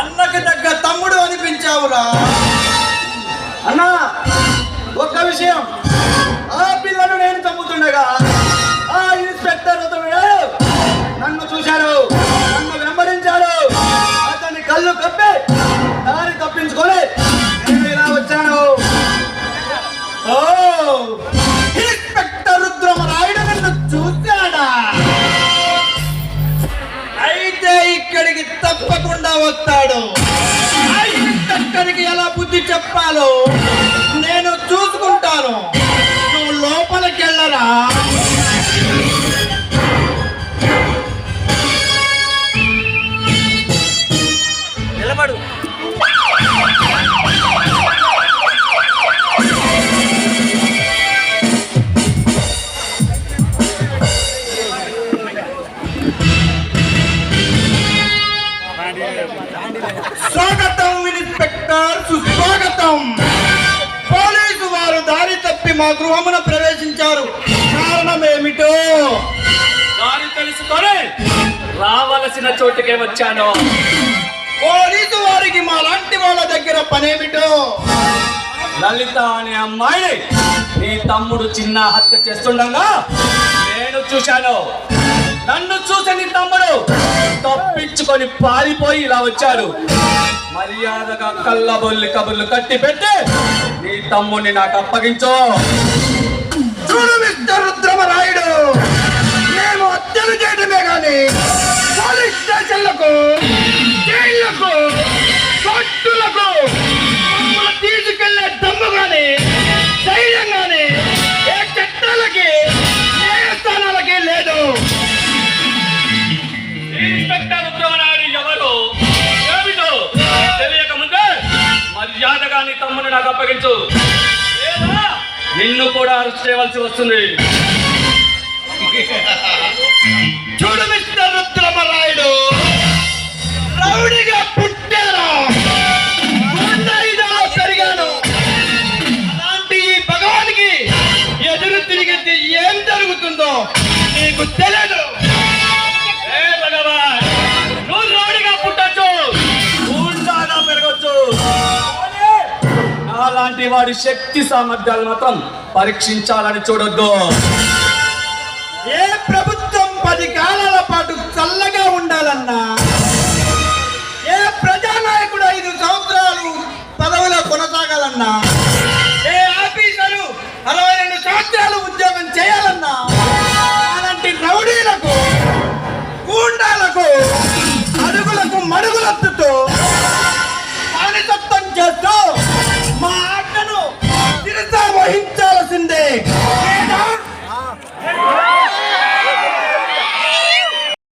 అన్నకి తగ్గ తమ్ముడు అనిపించావురా! ఇక్కడికి తప్పకుండా వస్తాడు. ఆ ఎలా బుద్ధి చెప్పాలో? నేను స్వాగతం ఇన్స్పెక్టర్. సుస్వాగతం. పోలీసు వారు దారి తప్పి మా గృహమున ప్రవేశించారు. కారణం ఏమిటో దారి తెలుసుకొని రావలసిన చోటుకే వచ్చాను. పోలీసు వారికి మా లాంటి వాళ్ళ దగ్గర పనేమిటో? లలిత అనే అమ్మాయిని నీ తమ్ముడు చిన్న హత్య చేస్తుండగా నేను చూశాను. నన్ను చూసి నీ తమ్ముడు. తప్పించుకొని పారిపోయి ఇలా వచ్చాడు. మర్యాదగా కళ్ళబొల్లి కబుర్లు కట్టి పెట్టి నీ తమ్ముడిని నాకు అప్పగించు. చూడు మిస్టర్ రుద్రమరాయుడు. మేము హత్యలు చేయడమే కానీ పోలీస్ స్టేషన్లకు జైళ్ళకు కోర్టులకు నీ తమ్ముని నాకు అప్పగించు. నిన్ను కూడా అరెస్ట్ చేయవలసి వస్తుంది. చూడు మిస్టర్ రుద్రమరాయుడు. రౌడిగా పుట్టాను. పెరిగాను. అలాంటి ఈ భగవానికి ఎదురు తిరిగితే ఏం జరుగుతుందో నీకు తెలియదు అలాంటి వాడి శక్తి సామర్థ్యాలు మాత్రం పరీక్షించాలని చూడొద్దు. ఏ ప్రభుత్వం